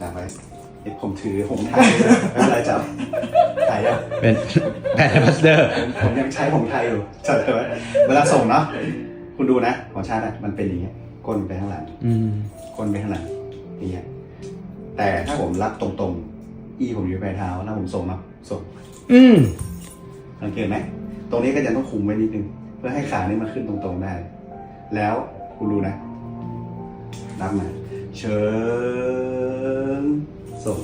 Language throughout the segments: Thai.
จับไว้เดี๋ยวผมถือผมถ่ายเลยไม่เป็นไรจับถ่ายยังเป็นแบรนด์บัสเดอร์ผมยังใช้ผมไทยอยู่จับไว้เวลาส่งเนาะคุณดูนะของชาติอะมันเป็นอย่างเงี้ยก้นไปข้างหลังอืมก้นไปข้างหลังอย่างเงี้ยแต่ถ้าผมรับตรงๆ อีผมอยู่ปลายเท้าถ้าผมส่งเนาะส่งอืมสังเกตไหมตรงนี้ก็จะต้องคุมไว้นิดนึง เพื่อให้ขานี่มันขึ้นตรงๆได้ แล้วคุณดูนะรับมาเชิง ส่ง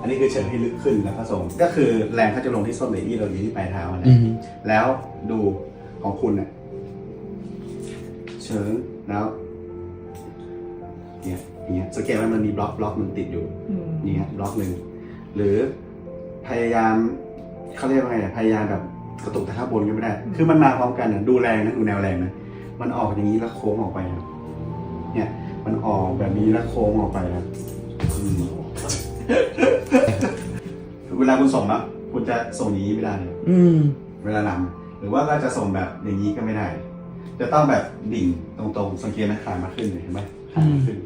อันนี้คือเชิงให้ลึกขึ้นแล้วก็ส่ง ก็คือแรงเขาจะลงที่ส้นหรืออีเราอยู่ที่ปลายเท้านะอืมแล้วดูของคุณเนี่ยเชิงแล้วเนี่ยอย่างเงี้ยสังเกตว่ามันมีบล็อกบล็อกมันติดอยู่ อืมนี่ฮะบล็อกหนึ่งหรือพยายามเขาเรียกว่าไงอะพยายามแบบกระตุกตะข้าบนก็ไม่ได้ คือมันมาพร้อมกันอะดูแรงนะดูแนวแรงนะมันออกอย่างนี้แล้วโค้งออกไปนะเนี่ย มันออกแบบนี้แล้วโค้งออกไปนะอืม เวลาคุณส่งนะคุณจะส่งอย่างนี้ไม่ได้เลยอืม เวลานำหรือว่าเราจะส่งแบบอย่างนี้ก็ไม่ได้ จะต้องแบบดิ่งตรงๆสังเกตนะขามาขึ้นเลยเห็นไหมขามาขึ้น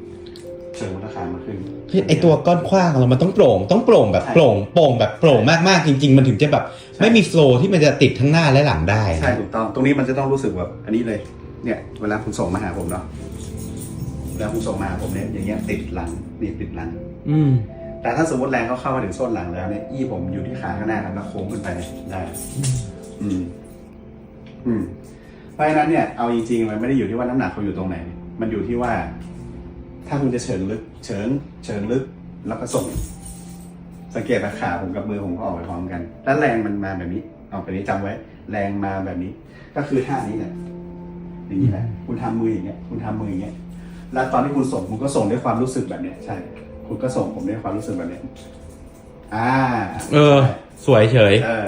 เชิงวัฒขามาขึ้น คือไอตัวก้อนขว้างของเรามันต้องโปร่ง ต้องโปร่งแบบใช่โปร่งโปร่งแบบโปร่งมากๆจริง ๆ มันถึงจะแบบใช่ไม่มีโฟลว์ที่มันจะติดทั้งหน้าและหลังได้ใช่ถูกต้อง ตรงนี้มันจะต้องรู้สึกแบบอันนี้เลย เนี่ย เวลาคุณส่งมาหาผมเนาะเวลาคุณส่งมาหาผมเนี่ยอย่างเงี้ยติดหลังนี่ติดหลัง อืม แต่ถ้าสมมติแรงเขาเข้ามาถึงส้นหลังแล้วเนี่ยอี้ผมอยู่ที่ขาข้างหน้าครับแล้วโค้งขึ้นไปได้อืม อืม เพราะฉะนั้นเนี่ยเอาจริงๆมันไม่ได้อยู่ที่ว่าน้ำหนักเขาอยู่ตรงไหน มันอยู่ที่ว่า ถ้าคุณจะเฉิงลึก เฉิงเฉิงลึกแล้วก็ส่ง สังเกตว่าขาผมกับมือผมก็ออกไปพร้อมกัน แล้วแรงมันมาแบบนี้เอาไปนี้จำไว้ แรงมาแบบนี้ ก็คือท่านี้แหละอย่างนี้แหละคุณทำมืออย่างเงี้ย คุณทำมืออย่างเงี้ยแล้วตอนที่คุณส่งคุณก็ส่งด้วยความรู้สึกแบบเนี้ยใช่ คุณก็ส่งผมด้วยความรู้สึกแบบเนี้ยอ่า เออ สวยเฉย เออ